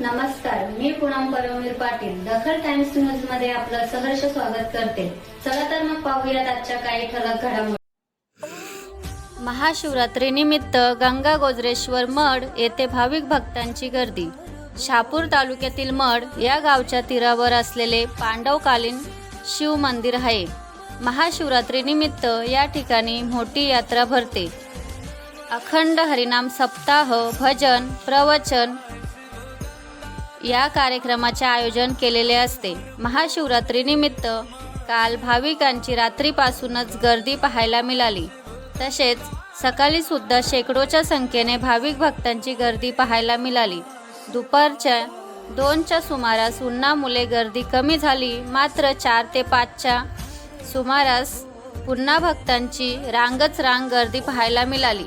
नमस्कार मी पूनम परमवीर पाटील दखल टाइम्स न्यूजमध्ये आपलं सहर्ष स्वागत करते. चला तर मग पाहूयात आजच्या काही ठळक घडामोडी. महाशिवरात्रीनिमित्त गंगा गोजरेश्वर मठ येथे भाविक भक्तांची गर्दी. शापूर तालुक्यातील मड या गावच्या तीरावर असलेले पांडवकालीन शिव मंदिर आहे. महाशिवरात्रीनिमित्त या ठिकाणी मोठी यात्रा भरते. अखंड हरिनाम सप्ताह भजन प्रवचन या कार्यक्रमाचे आयोजन केलेले असते. महाशिवरात्रीनिमित्त काल भाविकांची रात्रीपासूनच गर्दी पाहायला मिळाली. तसेच सकाळी सुद्धा शेकडोच्या संख्येने भाविक भक्तांची गर्दी पाहायला मिळाली. दुपारच्या दोनच्या सुमारास उन्हामुळे गर्दी कमी झाली. मात्र चार ते पाचच्या सुमारास पुन्हा भक्तांची रांगच रांग गर्दी पाहायला मिळाली.